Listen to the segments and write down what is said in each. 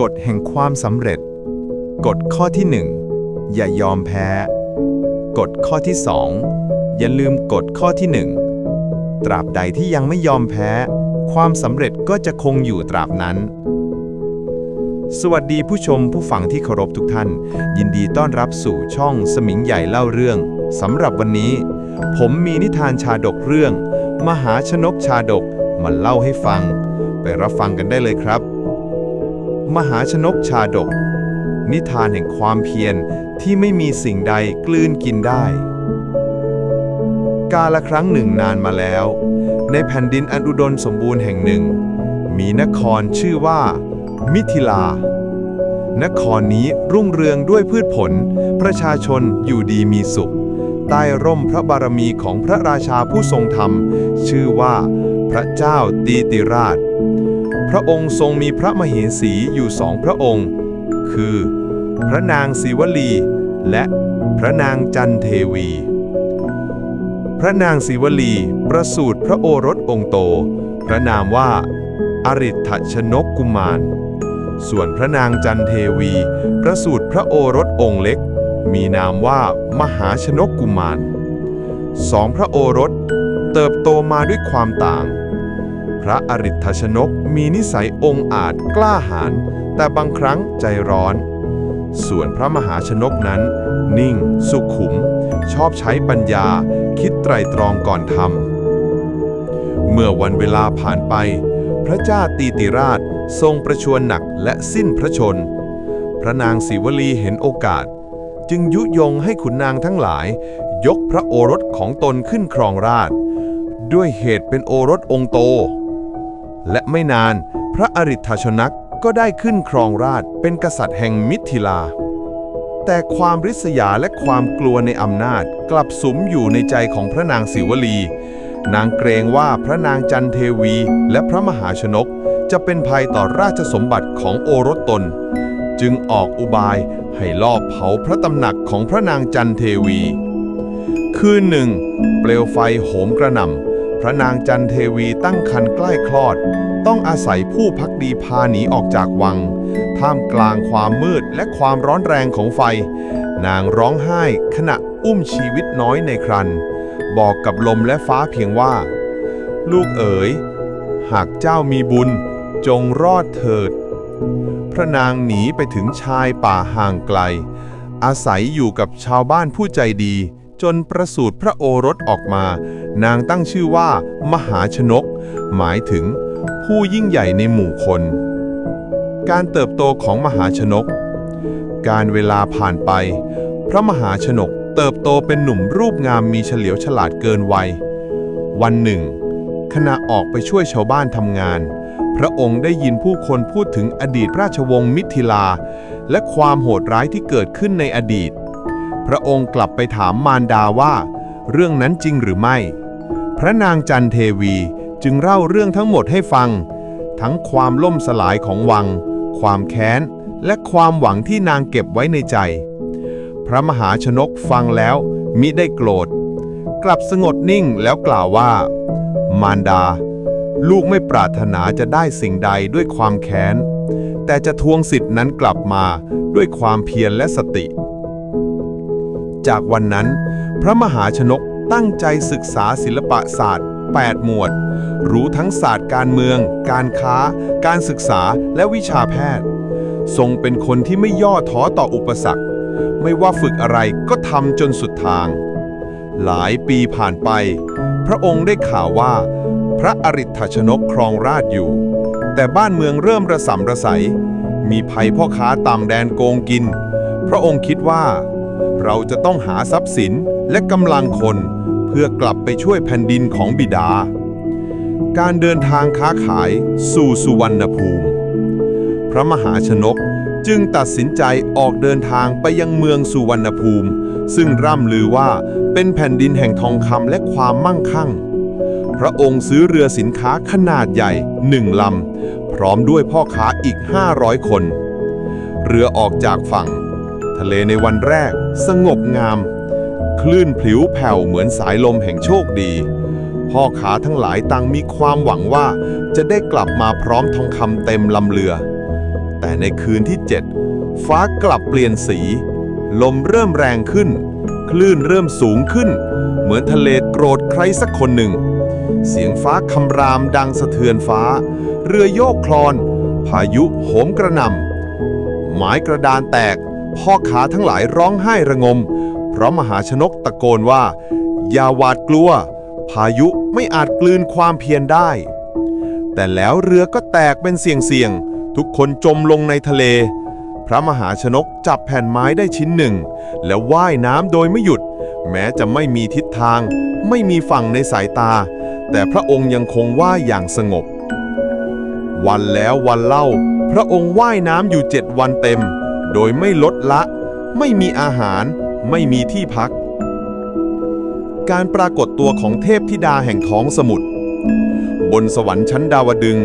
กฎแห่งความสำเร็จ กฎข้อที่ 1 อย่ายอมแพ้ กฎข้อที่ 2 อย่าลืมกฎข้อที่ 1 ตราบใดที่ยังไม่ยอมแพ้ ความสำเร็จก็จะคงอยู่ตราบนั้น สวัสดีผู้ชมผู้ฟังที่เคารพทุกท่าน ยินดีต้อนรับสู่ช่องสมิงใหญ่เล่าเรื่องสำหรับวันนี้ ผมมีนิทานชาดกเรื่อง มหาชนกชาดกมาเล่าให้ฟัง ไปรับฟังกันได้เลยครับ มหาชนกชาดก นิทานแห่งความเพียรที่ไม่มีสิ่งใดกลืนกินได้ กาละครั้งหนึ่งนานมาแล้ว ในแผ่นดินอันอุดมสมบูรณ์แห่งหนึ่ง มีนครชื่อว่า มิถิลา นครนี้รุ่งเรืองด้วยพืชผล ประชาชนอยู่ดีมีสุข ใต้ร่มพระบารมีของพระราชาผู้ทรงธรรม ชื่อว่า พระเจ้าตีติราช พระองค์ทรงมีพระมเหสีอยู่สองพระองค์ คือ พระนางศิวลี และพระนางจันเทวี พระนางศิวลีประสูติพระโอรสองค์โต พระนามว่าอริ t ชนกกุมาร ส่วนพระนางจันเทวีประสูติพระโอรสองค์เล็ก มีนามว่ามหาชนกกุมารสองพระโอรสเติบโตมาด้วยความต่าง พระอริ t ชนกมีนิสัยองอาจกล้าหาญแต่บางครั้งใจร้อน ส่วนพระมหาชนกนั้น นิ่ง สุขุม ชอบใช้ปัญญา คิดไตรตรองก่อนทำเมื่อวันเวลาผ่านไป พระเจ้าตีติราชทรงประชวรหนักและสิ้นพระชน พระนางศิวลีเห็นโอกาส จึงยุยงให้ขุนนางทั้งหลาย ยกพระโอรสของตนขึ้นครองราช ด้วยเหตุเป็นโอรสองค์โต และไม่นานพระอริ t ชนกก็ได้ขึ้นครองราชเป็นกษัตริย์แห่งมิถิลา แต่ความริษยาและความกลัวในอำนาจกลับสุมอยู่ในใจของพระนางศิวลี นางเกรงว่าพระนางจันเทวีและพระมหาชนก จะเป็นภัยต่อราชสมบัติของโอรสตน จึงออกอุบายให้ลอบเผาพระตำหนักของพระนางจันเทวี คืนหนึ่ง เปลวไฟโหมกระหน่ำ พระนางจันเทวีตั้งครรภ์ใกล้คลอด ต้องอาศัยผู้พักดีพาหนีออกจากวัง ท่ามกลางความมืดและความร้อนแรงของไฟ นางร้องไห้ขณะอุ้มชีวิตน้อยในครัน บอกกับลมและฟ้าเพียงว่า ลูกเอ๋ย หากเจ้ามีบุญจงรอดเถิด พระนางหนีไปถึงชายป่าห่างไกล อาศัยอยู่กับชาวบ้านผู้ใจดี จนประสูติพระโอรสออกมา นางตั้งชื่อว่า มหาชนก หมายถึง ผู้ยิ่งใหญ่ในหมู่คน การเติบโตของมหาชนก การเวลาผ่านไป พระมหาชนกเติบโตเป็นหนุ่มรูปงามมีเฉลียวฉลาดเกินวัย วันหนึ่ง ขณะออกไปช่วยชาวบ้านทำงาน พระองค์ได้ยินผู้คนพูดถึงอดีตราชวงศ์มิถิลา และความโหดร้ายที่เกิดขึ้นในอดีต พระองค์กลับไปถามมารดาว่า เรื่องนั้นจริงหรือไม่ พระนางจันเทวีจึงเล่าเรื่องทั้งหมดให้ฟัง ทั้งความล่มสลายของวัง ความแค้น และความหวังที่นางเก็บไว้ในใจ พระมหาชนกฟังแล้วมิได้โกรธ กลับสงบนิ่งแล้วกล่าวว่า มารดา ลูกไม่ปรารถนาจะได้สิ่งใดด้วยความแค้น แต่จะทวงสิทธินั้นกลับมาด้วยความเพียรและสติ จากวันนั้น พระมหาชนกตั้งใจศึกษาศิลปศาสตร์ 8 หมวด รู้ทั้งศาสตร์การเมือง การค้า การศึกษาและวิชาแพทย์ ทรงเป็นคนที่ไม่ย่อท้อต่ออุปสรรค ไม่ว่าฝึกอะไรก็ทำจนสุดทาง หลายปีผ่านไป พระองค์ได้ข่าวว่า พระอริ t ชนกครองราชอยู่ แต่บ้านเมืองเริ่มระสำระสายมีภัยพ่อค้าต่างแดนโกงกิน พระองค์คิดว่า เราจะต้องหาทรัพย์สินและกำลังคน เพื่อกลับไปช่วยแผ่นดินของบิดา การเดินทางค้าขายสู่สุวรรณภูมิ พระมหาชนกจึงตัดสินใจออกเดินทางไปยังเมืองสุวรรณภูมิ ซึ่งร่ำลือว่าเป็นแผ่นดินแห่งทองคำและความมั่งคั่ง พระองค์ซื้อเรือสินค้าขนาดใหญ่หนึ่งลำ พร้อมด้วยพ่อค้าอีก 500 คน เรือออกจากฝั่ง ทะเลในวันแรก สงบงาม คลื่นผลิวแผ่วเหมือนสายลมแห่งโชคดี พ่อค้าทั้งหลายต่างมีความหวังว่าจะได้กลับมาพร้อมทองคำเต็มลำเรือ แต่ในคืนที่ 7 ฟ้ากลับเปลี่ยนสี ลมเริ่มแรงขึ้น คลื่นเริ่มสูงขึ้น เหมือนทะเลโกรธใครสักคนหนึ่ง เสียงฟ้าคำรามดังสะเทือนฟ้า เรือโยกคลอน พายุโหมกระหน่ำไม้กระดานแตก พ่อขาทั้งหลายร้องไห้ระงม เพราะมหาชนกตะโกนว่า อย่าหวาดกลัว พายุไม่อาจกลืนความเพียรได้ แต่แล้วเรือก็แตกเป็นเสี่ยงๆ ทุกคนจมลงในทะเล พระมหาชนกจับแผ่นไม้ได้ชิ้นหนึ่ง แล้วว่ายน้ำโดยไม่หยุด แม้จะไม่มีทิศทาง ไม่มีฝั่งในสายตา แต่พระองค์ยังคงว่ายอย่างสงบ วันแล้ววันเล่า พระองค์ว่ายน้ำอยู่เจ็ดวันเต็ม โดยไม่ลดละ ไม่มีอาหาร ไม่มีที่พัก การปรากฏตัวของเทพธิดาแห่งท้องสมุทรบนสวรรค์ชั้นดาวดึง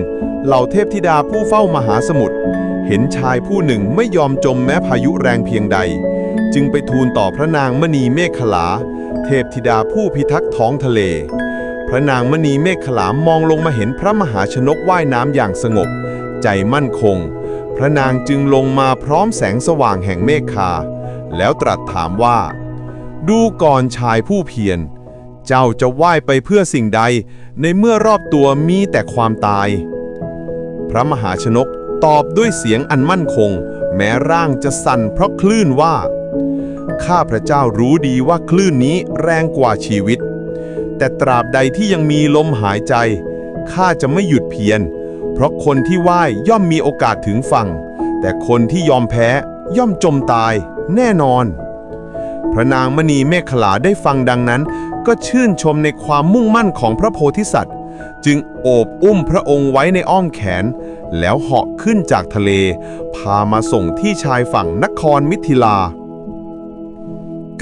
เหล่าเทพธิดาผู้เฝ้ามหาสมุทรเห็นชายผู้หนึ่งไม่ยอมจมแม้พายุแรงเพียงใด จึงไปทูลต่อพระนางมณีเมฆขลา เทพธิดาผู้พิทักษ์ท้องทะเล พระนางมณีเมฆขลามองลงมาเห็นพระมหาชนกว่ายน้ำอย่างสงบ ใจมั่นคง พระนางจึงลงมาพร้อมแสงสว่างแห่งเมฆคา แล้วตรัสถามว่า ดูก่อนชายผู้เพียร เจ้าจะว่ายไปเพื่อสิ่งใด ในเมื่อรอบตัวมีแต่ความตาย พระมหาชนกตอบด้วยเสียงอันมั่นคง แม้ร่างจะสั่นเพราะคลื่นว่า ข้าพระเจ้ารู้ดีว่าคลื่นนี้แรงกว่าชีวิต แต่ตราบใดที่ยังมีลมหายใจ ข้าจะไม่หยุดเพียร เพราะคนที่ว่ายย่อมมีโอกาสถึงฝั่ง แต่คนที่ยอมแพ้ย่อมจมตาย แน่นอน พระนางมณีเมฆขลาได้ฟังดังนั้น ก็ชื่นชมในความมุ่งมั่นของพระโพธิสัตว์ จึงโอบอุ้มพระองค์ไว้ในอ้อมแขน แล้วเหาะขึ้นจากทะเล พามาส่งที่ชายฝั่งนครมิถิลา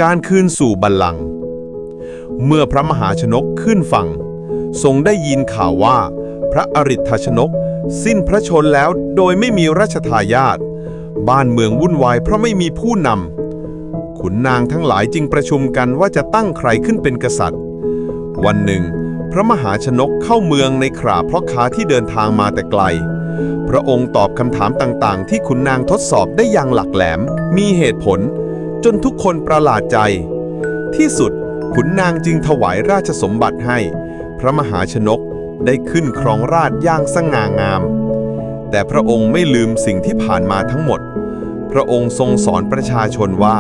การคืนสู่บัลลังก์เมื่อพระมหาชนกขึ้นฝั่ง ทรงได้ยินข่าวว่า พระอริ t ชนก สิ้นพระชนแล้วโดยไม่มีราชทายาทบ้านเมืองวุ่นวายเพราะไม่มีผู้นำขุนนางทั้งหลายจึงประชุมกันว่าจะตั้งใครขึ้นเป็นกษัตริย์ วันหนึ่ง พระมหาชนกเข้าเมืองในคราเพราะค้าที่เดินทางมาแต่ไกล พระองค์ตอบคำถามต่างๆ ที่ขุนนางทดสอบได้อย่างหลักแหลม มีเหตุผล จนทุกคนประหลาดใจ ที่สุดขุนนางจึงถวายราชสมบัติให้ พระมหาชนก ได้ขึ้นครองราชย์อย่างสง่างาม แต่พระองค์ไม่ลืมสิ่งที่ผ่านมาทั้งหมด พระองค์ทรงสอนประชาชนว่า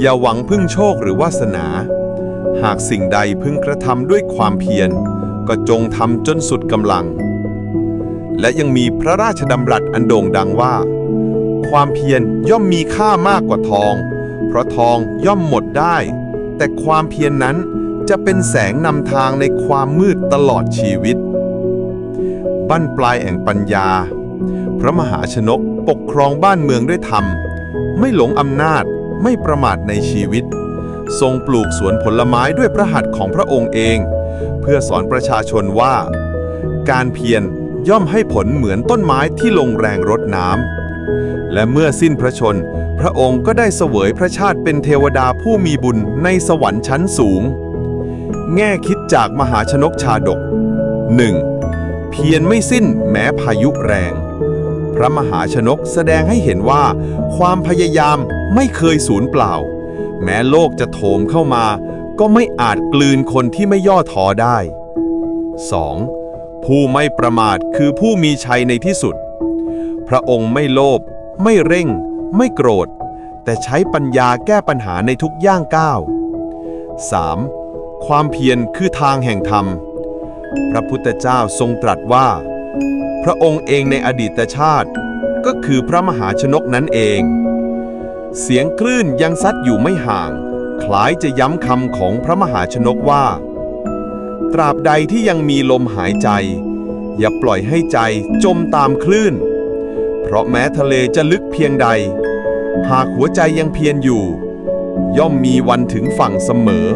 อย่าหวังพึ่งโชคหรือวาสนา หากสิ่งใดพึงกระทำด้วยความเพียร ก็จงทำจนสุดกำลัง และยังมีพระราชดำรัสอันโด่งดังว่า ความเพียรย่อมมีค่ามากกว่าทอง เพราะทองย่อมหมดได้ แต่ความเพียรนนั้น จะเป็นแสงนำทางในความมืดตลอดชีวิต บั้นปลายแห่งปัญญา พระมหาชนกปกครองบ้านเมืองด้วยธรรม ไม่หลงอำนาจไม่ประมาทในชีวิต ทรงปลูกสวนผลไม้ด้วยพระหัตถ์ของพระองค์เอง เพื่อสอนประชาชนว่า การเพียรย่อมให้ผลเหมือนต้นไม้ที่ลงแรงรดน้ำและเมื่อสิ้นพระชน พระองค์ก็ได้เสวยพระชาติเป็นเทวดาผู้มีบุญในสวรรค์ชั้นสูง แง่คิดจากมหาชนกชาดก 1. เพียรไม่สิ้นแม้พายุแรง พระมหาชนกแสดงให้เห็นว่า ความพยายามไม่เคยสูญเปล่า แม้โลกจะโถมเข้ามา ก็ไม่อาจกลืนคนที่ไม่ย่อท้อได้ 2. ผู้ไม่ประมาทคือผู้มีชัยในที่สุด พระองค์ไม่โลภไม่เร่ง ไม่โกรธ แต่ใช้ปัญญาแก้ปัญหาในทุกย่างก้าว 3. ความเพียรคือทางแห่งธรรม พระพุทธเจ้าทรงตรัสว่า พระองค์เองในอดีตชาติ ก็คือพระมหาชนกนั้นเอง เสียงคลื่นยังซัดอยู่ไม่ห่าง คล้ายจะย้ำคำของพระมหาชนกว่า ตราบใดที่ยังมีลมหายใจ อย่าปล่อยให้ใจจมตามคลื่น เพราะแม้ทะเลจะลึกเพียงใด หากหัวใจยังเพียรอยู่ ย่อมมีวันถึงฝั่งเสมอ